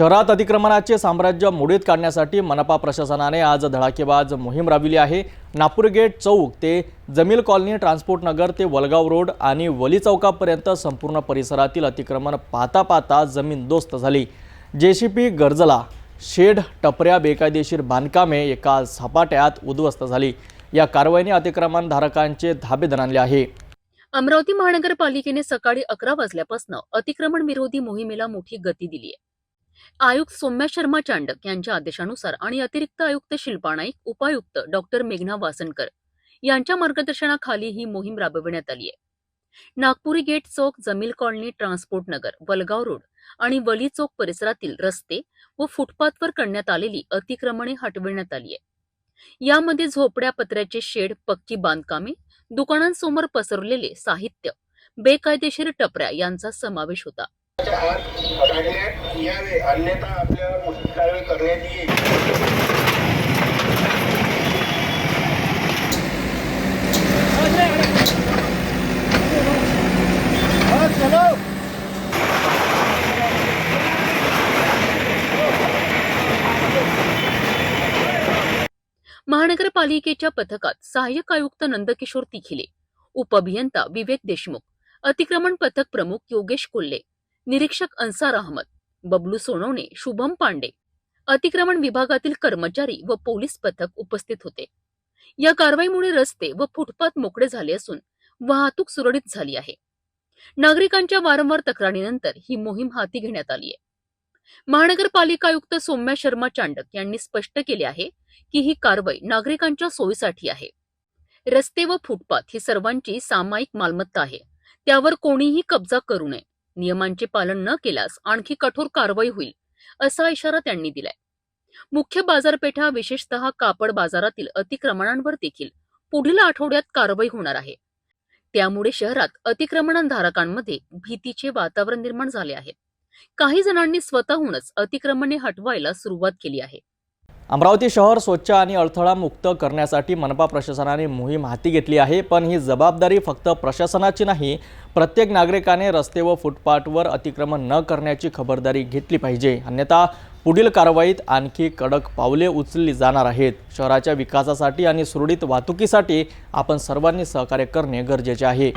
शहरात अतिक्रमणाचे साम्राज्य मोडीत काढण्यासाठी मनपा प्रशासनाने आज धडाकेबाज मोहीम राबविली आहे. नापूर गेट चौक ते जमील कॉलनी ट्रान्सपोर्ट नगर ते वलगाव रोड आणि वली चौकापर्यंत संपूर्ण परिसरातील अतिक्रमण पाहता पाहता जमीन दोस्त झाली. जेसीपी गरजला शेड टपऱ्या बेकायदेशीर बांधकामे एका झपाट्यात उद्ध्वस्त झाली. या कारवाईने अतिक्रमणधारकांचे धाबे दणाणले आहे. अमरावती महानगरपालिकेने सकाळी अकरा वाजल्यापासून अतिक्रमण विरोधी मोहिमेला मोठी गती दिली आहे आयुक्त सौम्या शर्मा चांडक यांच्या आदेशानुसार आणि अतिरिक्त आयुक्त शिल्पा नाईक उपायुक्त डॉक्टर मेघना वासनकर यांच्या मार्गदर्शनाखाली ही मोहीम राबविण्यात आली आहे. Nagpuri gate Chowk Jamil colony transport Nagar Walgaon road आणि वली चौक परिसरातील रस्ते व फुटपाथवर करण्यात आलेली अतिक्रमणे हटविण्यात आली आहे यामध्ये झोपड्या पत्र्याचे शेड पक्की बांधकामे दुकानांसमोर पसरलेले साहित्य बेकायदेशीर टपऱ्या यांचा समावेश होता. काढण्यात यावे अन्यथा कारवाई करण्यात येईल महानगरपालिकेच्या पथकात सहाय्यक आयुक्त नंदकिशोर तिखिले उपअभियंता विवेक देशमुख अतिक्रमण पथक प्रमुख योगेश कोल्हे निरीक्षक अन्सार अहमद बबलू सोनवणे शुभम पांडे अतिक्रमण विभागातील कर्मचारी व पोलीस पथक उपस्थित होते. या कारवाईमुळे रस्ते व फुटपाथ मोकळे झाले असून वाहतूक सुरळीत झाली आहे. नागरिकांच्या वारंवार तक्रारीनंतर ही मोहीम हाती घेण्यात आली आहे. महानगरपालिका आयुक्त सौम्या शर्मा चांडक यांनी स्पष्ट केले आहे की ही कारवाई नागरिकांच्या सोयीसाठी आहे. रस्ते व फुटपाथ ही सर्वांची सामायिक मालमत्ता आहे. त्यावर कोणीही कब्जा करू नये. नियमांचे पालन न केल्यास आणखी कठोर कारवाई होईल असा इशारा त्यांनी दिलाय. मुख्य बाजारपेठा विशेषतः कापड बाजारातील अतिक्रमणांवर देखील पुढील आठवड्यात कारवाई होणार आहे. त्यामुळे शहरात अतिक्रमणधारकांमध्ये भीतीचे वातावरण निर्माण झाले आहे. काही जणांनी स्वतःहूनच अतिक्रमणे हटवायला सुरुवात केली आहे. अमरावती शहर स्वच्छ आणि अडथळा मुक्त करण्यासाठी मनपा प्रशासनाने मोहीम हाती घेतली आहे पण ही जबाबदारी फक्त प्रशासनाची नाही प्रत्येक नागरिकाने रस्ते व फुटपाथवर अतिक्रमण न करण्याची खबरदारी घेतली पाहिजे. अन्यथा पुढील कारवाईत आणखी कडक पावले उचलली जाणार आहेत. शहराच्या विकासासाठी आणि सुरळीत वाहतुकीसाठी आपण सर्वांनी सहकार्य करणे गरजेचे आहे.